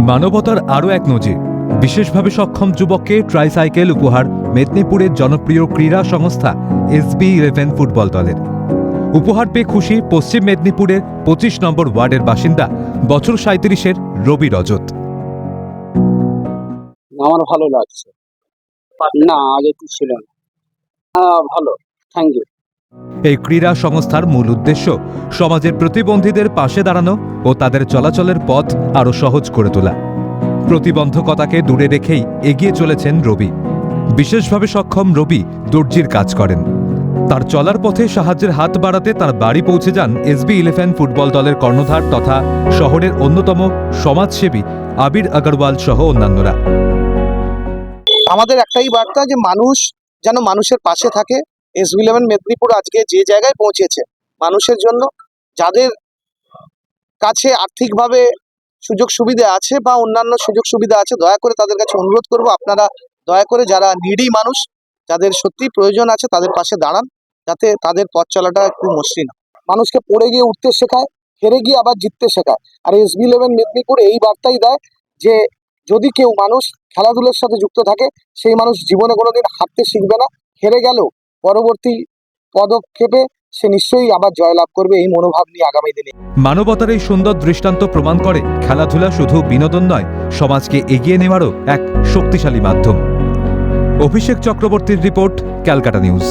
মানবতার আরও এক নজির। বিশেষভাবে সক্ষম যুবককে ট্রাইসাইকেল উপহার মেদিনীপুরের জনপ্রিয় ক্রীড়া সংস্থা এসবি ইলেভেন ফুটবল দলের। উপহার পেয়ে খুশি পশ্চিম মেদিনীপুরের পঁচিশ নম্বর ওয়ার্ডের বাসিন্দা বছর সাঁত্রিশের রবি রজত। আমার ভালো লাগছে। না, আগে ছিল না। হ্যাঁ ভালো। থ্যাংক ইউ এই ক্রীড়া সংস্থার মূল উদ্দেশ্য সমাজের প্রতিবন্ধীদের পাশে দাঁড়ানো ও তাদের চলাচলের পথ আরও সহজ করে তোলা। প্রতিবন্ধকতাকে দূরে রেখেই এগিয়ে চলেছেন রবি। বিশেষভাবে সক্ষম রবি দর্জির কাজ করেন। তার চলার পথে সাহায্যের হাত বাড়াতে তার বাড়ি পৌঁছে যান এসবি ইলেভেন ফুটবল দলের কর্ণধার তথা শহরের অন্যতম সমাজসেবী আবির আগরওয়াল সহ অন্যান্যরা। আমাদের একটাই বার্তা যে মানুষ যেন মানুষের পাশে থাকে এস ইলেভেন মেদিনীপুর আজকে যে জায়গায় পৌঁছেছে মানুষের জন্য, যাদের কাছে আর্থিকভাবে সুযোগ সুবিধা আছে বা অন্যান্য সুযোগ সুবিধা আছে, দয়া করে তাদের কাছে অনুরোধ করব, আপনারা দয়া করে যারা নিডি মানুষ, যাদের সত্যি প্রয়োজন আছে তাদের পাশে দাঁড়ান, যাতে তাদের পথ চলাটা একটু মসৃণ মানুষকে পড়ে গিয়ে উঠতে শেখায়, হেরে গিয়ে আবার জিততে শেখায়। আর এস বি ইলেভেন মেদিনীপুর এই বার্তাই দেয় যে, যদি কেউ মানুষ খেলাধুলার সাথে যুক্ত থাকে, সেই মানুষ জীবনে কোনোদিন হারতে শিখবে না, হেরে গেলেও পরবর্তী পদক্ষেপে সে নিশ্চয়ই আবার জয়লাভ করবে এই মনোভাব নিয়ে আগামী দিনে। মানবতার এই সুন্দর দৃষ্টান্ত প্রমাণ করে খেলাধুলা শুধু বিনোদন নয়, সমাজকে এগিয়ে নেওয়ারও এক শক্তিশালী মাধ্যম। অভিষেক চক্রবর্তীর রিপোর্ট, ক্যালকাটা নিউজ।